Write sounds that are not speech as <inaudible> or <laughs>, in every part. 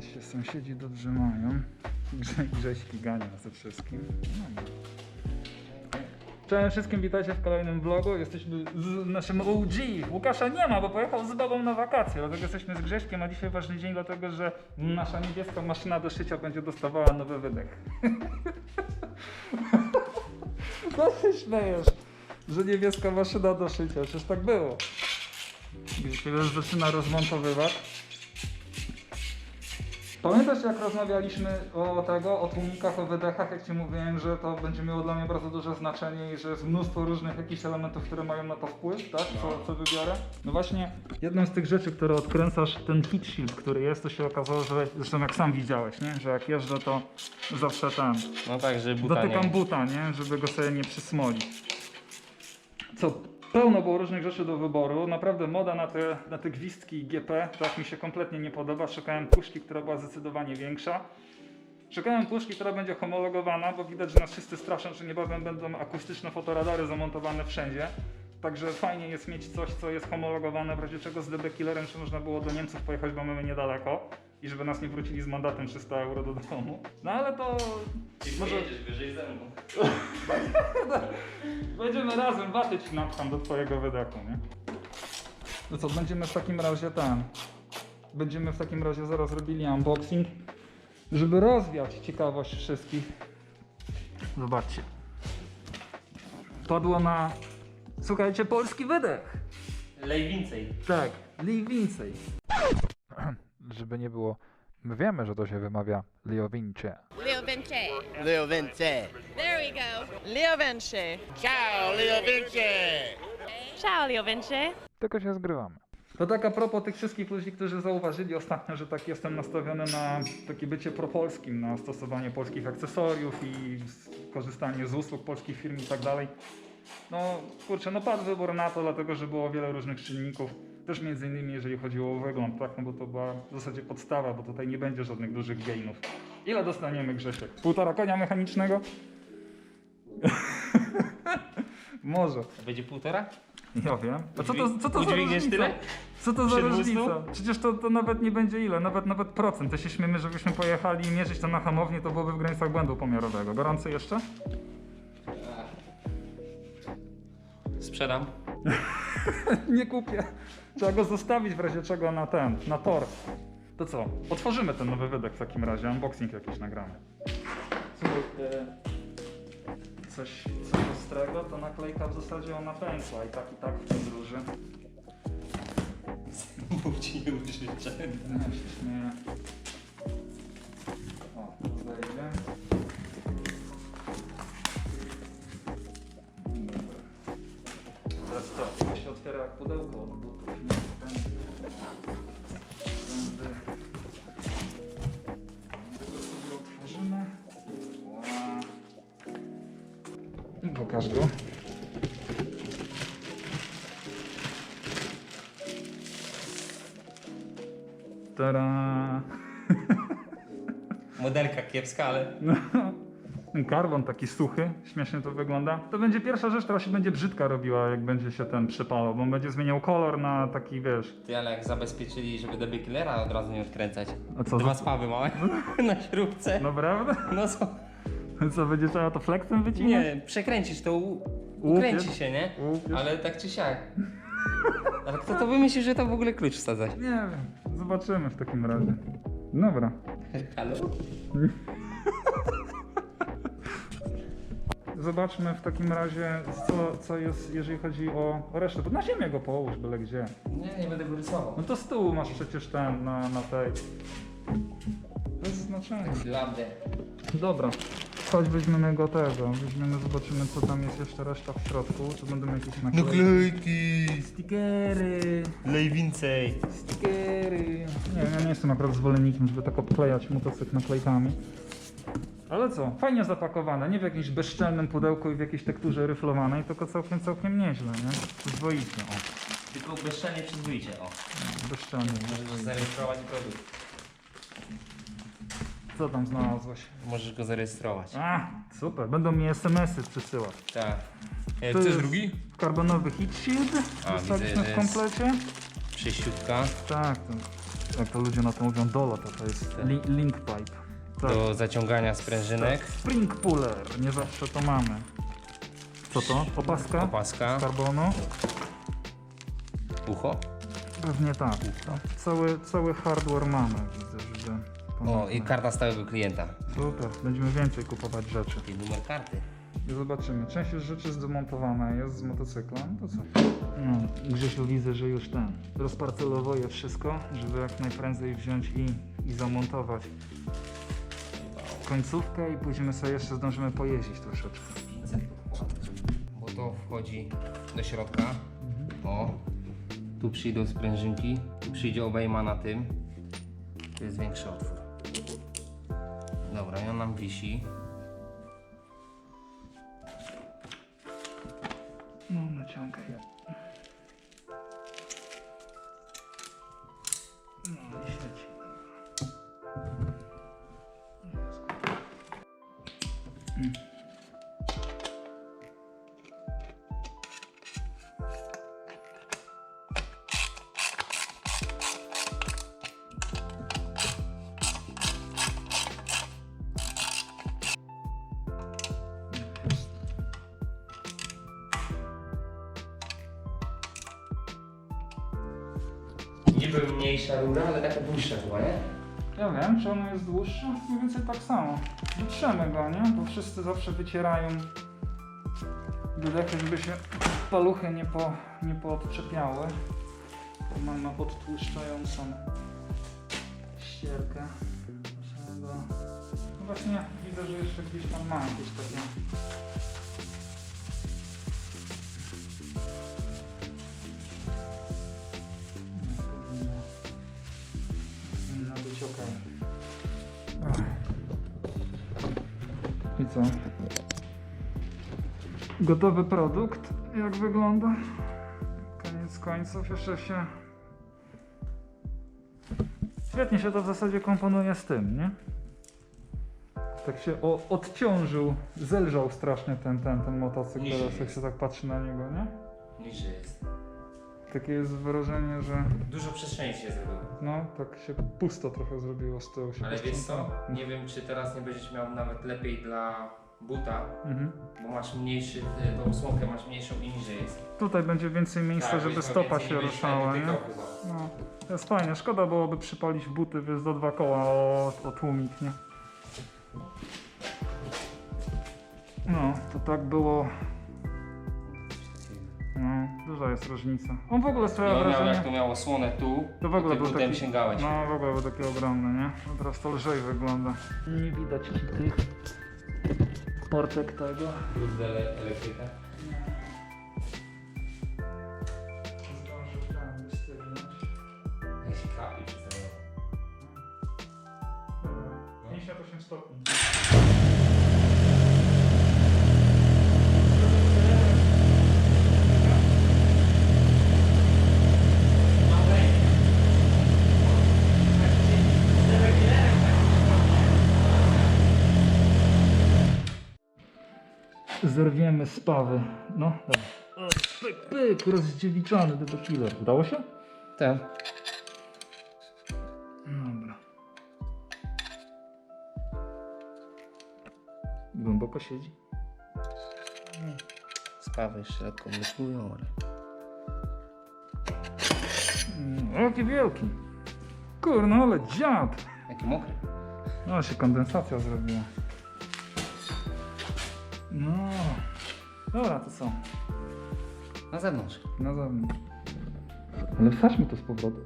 Się sąsiedzi dobrze mają. Grze, Grześki gania ze wszystkim. No. Cześć wszystkim, witajcie w kolejnym vlogu. Jesteśmy z naszym OG. Łukasza nie ma, bo pojechał z babą na wakacje, dlatego jesteśmy z Grześkiem, a dzisiaj ważny dzień, dlatego że nasza niebieska maszyna do szycia będzie dostawała nowy wydech. Co <laughs> się śmiejesz? Że niebieska maszyna do szycia, przecież tak było. Się już zaczyna rozmontowywać. Pamiętasz jak rozmawialiśmy o tego, o tłumikach, o wydechach, jak Ci mówiłem, że to będzie miało dla mnie bardzo duże znaczenie i że jest mnóstwo różnych jakichś elementów, które mają na to wpływ, tak? Co, co wybiorę? No właśnie, jedną z tych rzeczy, które odkręcasz, ten heat shield, który jest, to się okazało, że zresztą jak sam widziałeś, nie? Że jak jeżdżę, to zawsze ten, No tak, że buta Dotykam nie. buta, nie? Żeby go sobie nie przysmolić. Co, pełno było różnych rzeczy do wyboru. Naprawdę moda na te, na te gwizdki GP tak mi się kompletnie nie podoba. Szukałem puszki, która była zdecydowanie większa. Szukałem puszki, która będzie homologowana, bo widać, że nas wszyscy straszą, że niebawem będą akustyczne fotoradary zamontowane wszędzie. Także fajnie jest mieć coś, co jest homologowane, w razie czego z DB Killerem, czy można było do Niemców pojechać, bo mamy niedaleko. I żeby nas nie wrócili z mandatem 300 euro do domu. No ale to... Może- Może wyżej ze mną. <laughs> Będziemy razem, waty ci napcham do twojego wydechu, nie? No co, będziemy w takim razie ten... Będziemy w takim razie zaraz robili unboxing, żeby rozwiać ciekawość wszystkich. Zobaczcie. Padło na... Słuchajcie, polski wydech. Lej więcej. Tak, Lee więcej. Żeby nie było... My wiemy, że to się wymawia Leo Vince. Leo Vinci. Leo Vince. There we go. Leo Vinci. Ciao, Leo Vince. Ciao, Leo Vinci. Tylko się zgrywamy. To tak a propos tych wszystkich ludzi, którzy zauważyli ostatnio, że tak jestem nastawiony na takie bycie propolskim, na stosowanie polskich akcesoriów i korzystanie z usług polskich firm i tak dalej. No kurczę, no padł wybór na to, dlatego że było wiele różnych czynników. Też między innymi jeżeli chodziło o wygląd, tak? No bo to była w zasadzie podstawa, bo tutaj nie będzie żadnych dużych gainów. Ile dostaniemy Grzesiek? Półtora konia mechanicznego? <laughs> Może. Będzie półtora? Ja wiem. A co to, co to za Udźwigniesz różnica? tyle? Co to za Przy 200? różnica? Przecież to, to nawet nie będzie ile, nawet nawet procent. To się śmiemy, żebyśmy pojechali i mierzyć to na hamowni, to byłoby w granicach błędu pomiarowego. Gorący jeszcze? Sprzedam. <laughs> <laughs> nie kupię. Trzeba go zostawić w razie czego na ten, na tor. To co? Otworzymy ten nowy wydech w takim razie, unboxing jakiś nagramy. Słuchaj, e, coś, coś ostrego, to naklejka w zasadzie ona pękła i tak i tak w podróży. <laughs> Bóg ci nie użyczę. Śmieję. O, to zejdzie. Pudełko butów. Pokaż go. Tada! <laughs> Modelka kiepska, ale No, ten karbon taki suchy, śmiesznie to wygląda. To będzie pierwsza rzecz, która się będzie brzydka robiła, jak będzie się ten przypalał, bo on będzie zmieniał kolor na taki, wiesz... ty ale jak zabezpieczyli, żeby DB Killera od razu nie odkręcać. A co, Dwa za- spawy małe <laughs> na śrubce. No prawda? No co? Co, będzie trzeba to flexem wycinać? Nie, przekręcisz to, u... ukręci się, nie? Łupiesz. Ale tak czy siak. Ale kto to wymyślił, że to w ogóle klucz wsadzać? Nie wiem, zobaczymy w takim razie. Dobra. Halo? <laughs> Zobaczmy w takim razie, co, co jest, jeżeli chodzi o, resztę. Bo na ziemię go połóż, byle gdzie. Nie, nie będę go rysował. No to z tyłu masz przecież ten, na, na tej... Bez znaczenia. Ladę. Dobra, chodź weźmiemy go tego, weźmiemy, zobaczymy co tam jest jeszcze reszta w środku, czy będą jakieś naklejki. Naklejki! Stickery, Lej więcej! stickery. Nie ja nie jestem akurat zwolennikiem, żeby tak obklejać motocykl naklejkami. Ale co, fajnie zapakowane, nie w jakimś bezczelnym pudełku i w jakiejś tekturze ryflowanej, tylko całkiem, całkiem nieźle, nie? Przyzwoicie, o, Tylko bezczelnie przyzwoicie, o. bezczelnie. Możesz zarejestrować produkt. Co tam znalazłeś? Możesz go zarejestrować. A, super, będą mi SMS-y przysyłać. Tak. E, To jest drugi? Karbonowy heat shield, A, dostaliśmy widzę, w że jest. komplecie. Przejściówka. Tak, to jak to ludzie na to mówią, dolo, to to jest li, link pipe. Tak. Do zaciągania sprężynek. Spring puller, nie zawsze to mamy. Co to? Opaska? Opaska. Karbonu? Ucho. Pewnie tak. Cały, cały hardware mamy, widzę, żeby O, i karta stałego klienta. Super, będziemy więcej kupować rzeczy. I numer karty. I zobaczymy. Część już rzeczy zdemontowana jest z motocyklem, to co? No, Grzesiu widzę, że już ten rozparcelowuje wszystko, żeby jak najprędzej wziąć i, i zamontować końcówkę i później sobie jeszcze zdążymy pojeździć troszeczkę. 500 podkładać. Bo to wchodzi do środka. O. Tu przyjdą sprężynki. Tu przyjdzie obejma na tym. Tu jest większy otwór. Dobra, i on nam wisi. Mniejsza rura, ale taka dłuższa chyba, nie? Ja wiem, czy ono jest dłuższe? Mniej więcej tak samo. Wytrzemy go, nie? Bo wszyscy zawsze wycierają wydechy, żeby się paluchy nie, po, nie poodczepiały. Tu mamy odtłuszczającą ścierkę. No właśnie widzę, że jeszcze gdzieś tam ma jakieś takie... co? Gotowy produkt. Jak wygląda? Koniec końców jeszcze się... Świetnie się to w zasadzie komponuje z tym, nie? Tak się o, odciążył, zelżał strasznie ten, ten, ten motocykl teraz, jak się tak patrzy na niego, nie? Niżej jest. Takie jest wrażenie, że Dużo przestrzeni się zrobiło. no, tak się pusto trochę zrobiło z tyłu. Się Ale wiesz co? posprzątało. Nie wiem, czy teraz nie będziesz miał nawet lepiej dla buta, Mhm. bo masz mniejszy, y, tą osłonkę masz mniejszą i niżej jest. Tutaj będzie więcej miejsca, Tak, żeby stopa więcej, się będziesz ruszała, miał nie? kroków, no. To jest fajnie. Szkoda byłoby przypalić buty, więc do dwa koła o, o tłumik, nie? No, to tak było. No, duża jest różnica. On w ogóle sprawia on miał, jak wrażenie. to miał osłonę tu, To w ogóle był taki. sięgałeś. No, w ogóle był taki ogromny, nie? No teraz to lżej wygląda. Nie widać tych portek tego. Plus ele- elektryka. Jak się kapi przez ten Dobra. 58 stopni. Zerwiemy spawy. No, dobra. Pyk, pyk, rozdziewiczony do killer. Udało się? Tak. Dobra. Głęboko siedzi? Spawy jeszcze lekko mykłują, ale... Mm, Jaki wielki. Kurno, ale dziad. Jaki mokry. No, się kondensacja zrobiła. No. Dobra, to co? Na zewnątrz. Na zewnątrz. Ale wsadźmy to z powrotem.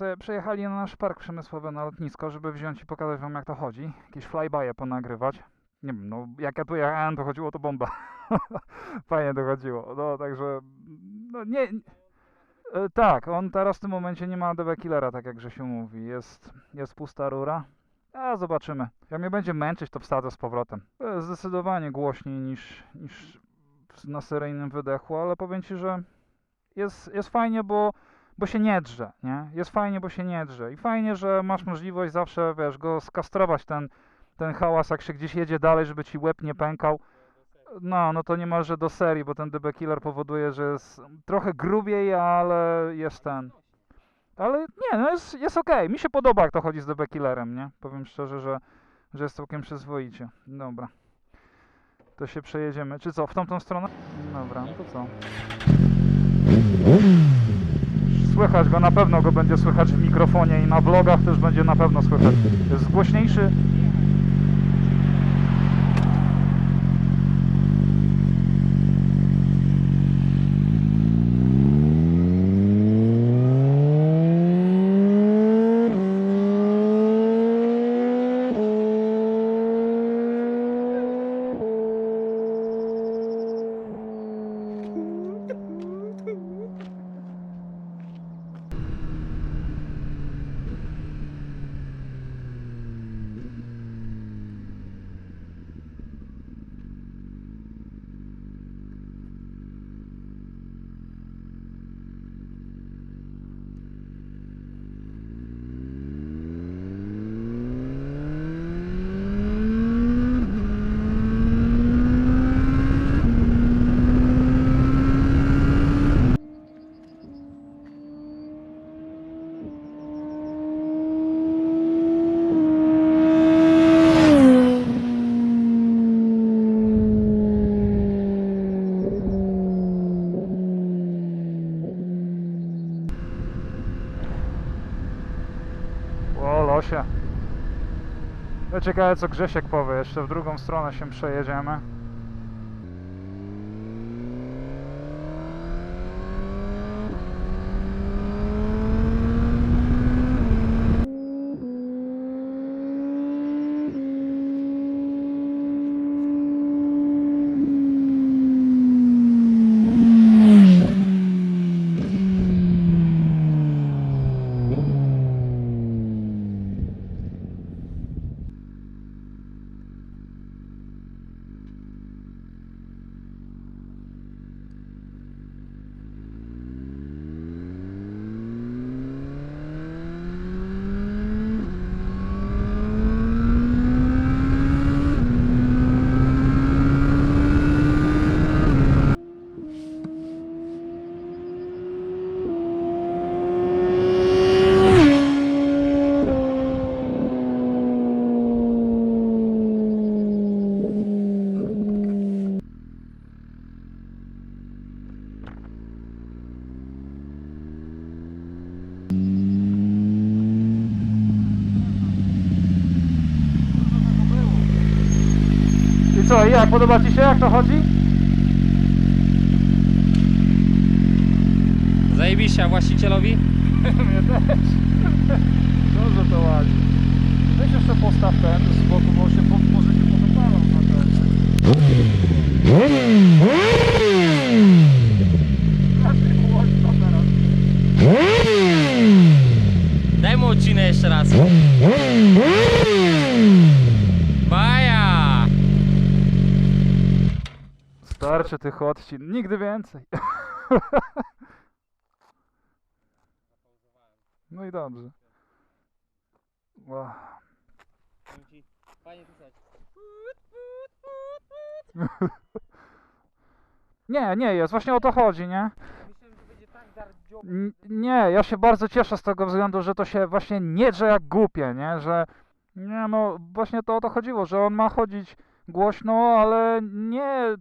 Sobie przejechali na nasz park przemysłowy na lotnisko, żeby wziąć i pokazać wam jak to chodzi. Jakieś flyby'e ponagrywać. Nie wiem, no jak ja tu jechałem, to chodziło to bomba. <laughs> Fajnie to chodziło. No także, no nie... E, tak, on teraz w tym momencie nie ma DB Killera, tak jak Grzesiu mówi. Jest, jest pusta rura. A zobaczymy. Jak mnie będzie męczyć, to wsadzę z powrotem. Jest zdecydowanie głośniej niż, niż na seryjnym wydechu, ale powiem ci, że jest, jest fajnie, bo bo się nie drze, nie? Jest fajnie, bo się nie drze. I fajnie, że masz możliwość zawsze, wiesz, go skastrować ten, ten hałas, jak się gdzieś jedzie dalej, żeby ci łeb nie pękał. No, no to niemalże do serii, bo ten DB Killer powoduje, że jest trochę grubiej, ale jest ten. Ale nie, no jest, jest okej. Mi się podoba, jak to chodzi z DB Killerem, nie? Powiem szczerze, że, że jest całkiem przyzwoicie. Dobra. To się przejedziemy. Czy co, w tamtą stronę? Dobra, no to co? Słychać go, na pewno go będzie słychać w mikrofonie i na vlogach też będzie na pewno słychać. Jest głośniejszy. O, losie. No ciekawe co Grzesiek powie, jeszcze w drugą stronę się przejedziemy. I co, i jak? Podoba Ci się jak to chodzi? Zajebiście, a właścicielowi? <laughs> Mnie też. Dobrze to ładnie. Weź jeszcze postaw ten z boku, bo się po, może się powypalam na to. Starczy tych odcin. Nigdy więcej. <laughs> No i dobrze. Wow. <laughs> Nie, nie jest, właśnie o to chodzi, nie? Nie, ja się bardzo cieszę z tego względu, że to się właśnie nie drze jak głupie, nie? Że nie no, właśnie to o to chodziło, że on ma chodzić głośno, ale nie,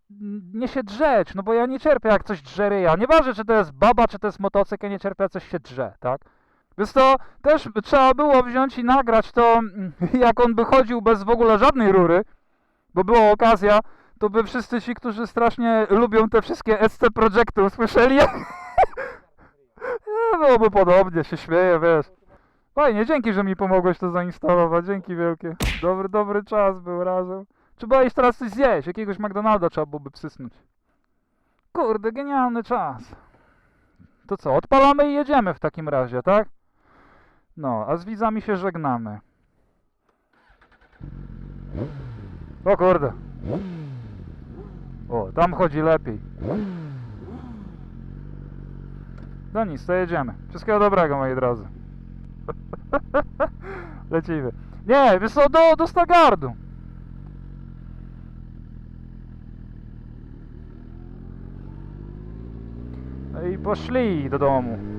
nie się drzeć, no bo ja nie cierpię jak coś drze ryja. Nieważne czy to jest baba, czy to jest motocykl, ja nie cierpię jak coś się drze, tak? Więc to też trzeba było wziąć i nagrać to, <laughs> jak on by chodził bez w ogóle żadnej rury, bo była okazja, to by wszyscy ci, którzy strasznie lubią te wszystkie SC Projekty usłyszeli. Nie, <laughs> byłoby podobnie, się śmieję, wiesz. Fajnie, dzięki, że mi pomogłeś to zainstalować, dzięki wielkie. Dobry, dobry czas był razem. Trzeba iść teraz coś zjeść, jakiegoś McDonalda trzeba byłoby przysnąć. Kurde, genialny czas. To co, odpalamy i jedziemy w takim razie, tak? No, a z widzami się żegnamy. O kurde. O, tam chodzi lepiej. No nic, to jedziemy. Wszystkiego dobrego, moi drodzy. <laughs> Lecimy. Nie, wiesz co, do, do Stagardu. No i poszli do domu.